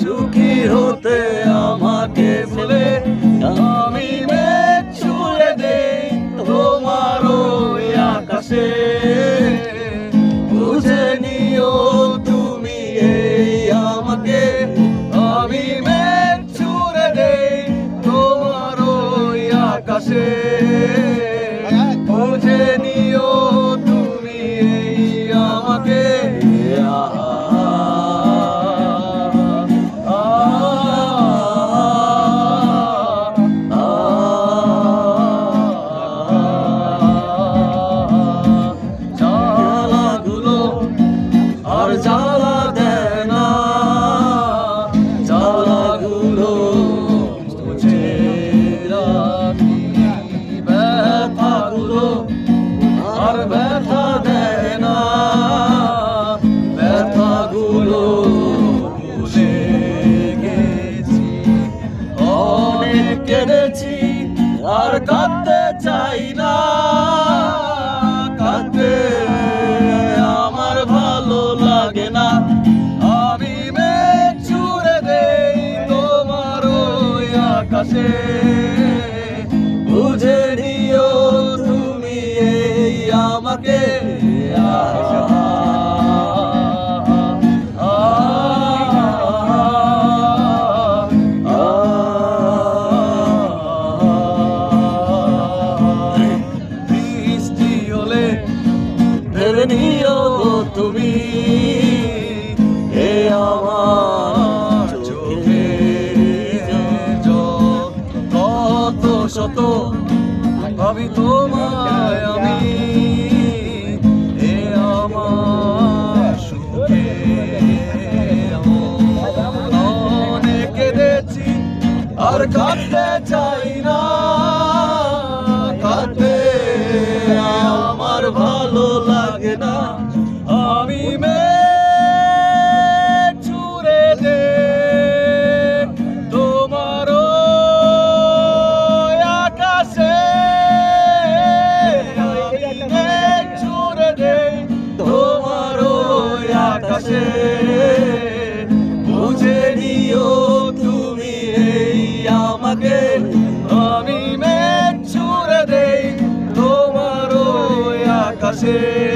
সুখী হতে আমাকে ভুলে আমি মেঘ ছুঁড়ে তোমার আকাশে। ব্যথাগুলো আর ব্যথা দেয় না। ব্যথাগুলো ভুলে গেছি। অনেক কেঁদেছি আর কাঁদতে চাই না। কাঁদতে আমার ভালো লাগে না। আমি দেই তোমার ভাবি তোমায় there.